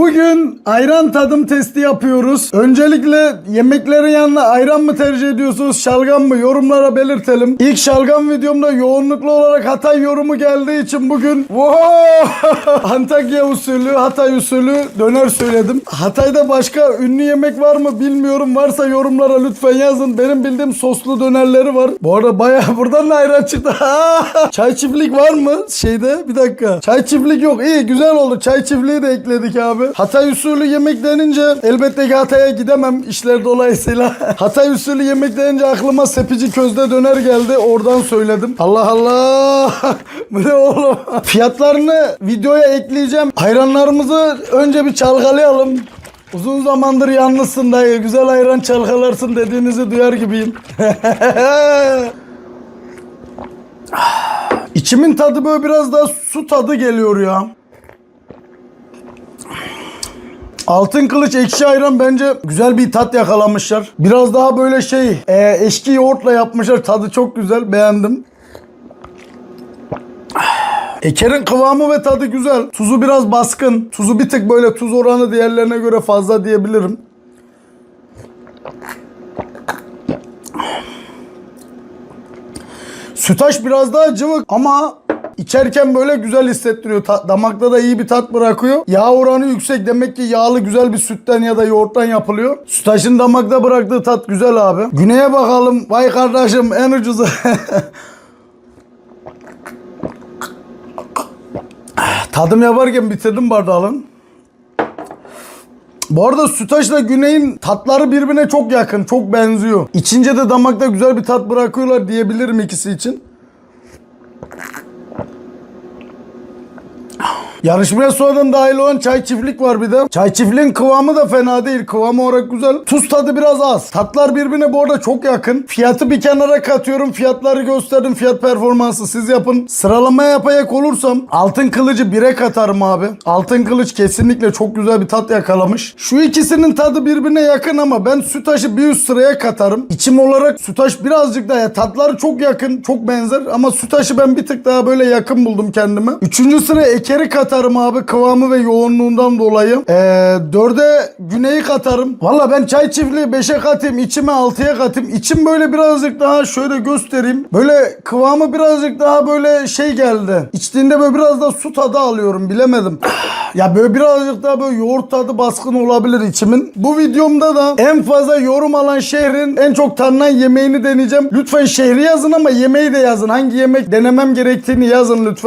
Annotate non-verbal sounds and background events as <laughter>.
Bugün ayran tadım testi yapıyoruz. Öncelikle yemeklerin yanına ayran mı tercih ediyorsunuz, şalgam mı? Yorumlara belirtelim. İlk şalgam videomda yoğunluklu olarak Hatay yorumu geldiği için bugün wow! <laughs> Antakya usulü, Hatay usulü döner söyledim. Hatay'da başka ünlü yemek var mı bilmiyorum. Varsa yorumlara lütfen yazın. Benim bildiğim soslu dönerleri var. Bu arada bayağı <laughs> buradan da ayran çıktı. <laughs> Çay çiftlik var mı şeyde? Bir dakika. Çay çiftlik yok. İyi güzel oldu. Çay çiftliği de ekledik abi. Hatay usulü yemek denince elbette ki Hatay'a gidemem işler dolayısıyla. <laughs> Hatay usulü yemek denince aklıma sepici közde döner geldi. Oradan söyledim. Allah Allah. <laughs> Bu ne oğlum? Fiyatlarını videoya ekleyeceğim. Ayranlarımızı önce bir çalkalayalım. Uzun zamandır yalnızsın dayı. Güzel ayran çalkalarsın dediğinizi duyar gibiyim. <laughs> İçimin tadı böyle biraz daha su tadı geliyor ya. Altın kılıç ekşi ayran bence güzel bir tat yakalamışlar. Biraz daha böyle şey e, eşki yoğurtla yapmışlar. Tadı çok güzel beğendim. Ekerin kıvamı ve tadı güzel. Tuzu biraz baskın. Tuzu bir tık böyle tuz oranı diğerlerine göre fazla diyebilirim. Sütaş biraz daha cıvık ama içerken böyle güzel hissettiriyor. Ta- damakta da iyi bir tat bırakıyor. Yağ oranı yüksek. Demek ki yağlı güzel bir sütten ya da yoğurttan yapılıyor. Sütaşın damakta bıraktığı tat güzel abi. Güneye bakalım. Vay kardeşim en ucuzu. <laughs> Tadım yaparken bitirdim bardağın. Bu arada Sütaş'la Güney'in tatları birbirine çok yakın, çok benziyor. İçince de damakta güzel bir tat bırakıyorlar diyebilirim ikisi için. Yarışmaya sonradan dahil olan çay çiftlik var bir de. Çay çiftliğin kıvamı da fena değil. Kıvamı olarak güzel. Tuz tadı biraz az. Tatlar birbirine bu arada çok yakın. Fiyatı bir kenara katıyorum. Fiyatları gösterdim. Fiyat performansı siz yapın. Sıralama yapayak olursam altın kılıcı 1'e katarım abi. Altın kılıç kesinlikle çok güzel bir tat yakalamış. Şu ikisinin tadı birbirine yakın ama ben sütaşı bir üst sıraya katarım. İçim olarak sütaş birazcık daha tatları çok yakın, çok benzer ama sütaşı ben bir tık daha böyle yakın buldum kendime. Üçüncü sıraya ekeri katarım abi kıvamı ve yoğunluğundan dolayı. Ee, dörde güneyi katarım. Valla ben çay çiftliği 5'e katayım, içime 6'ya katayım. İçim böyle birazcık daha şöyle göstereyim. Böyle kıvamı birazcık daha böyle şey geldi. İçtiğinde böyle biraz da su tadı alıyorum bilemedim. <sighs> Ya böyle birazcık daha böyle yoğurt tadı baskın olabilir içimin. Bu videomda da en fazla yorum alan şehrin en çok tanınan yemeğini deneyeceğim. Lütfen şehri yazın ama yemeği de yazın. Hangi yemek denemem gerektiğini yazın lütfen.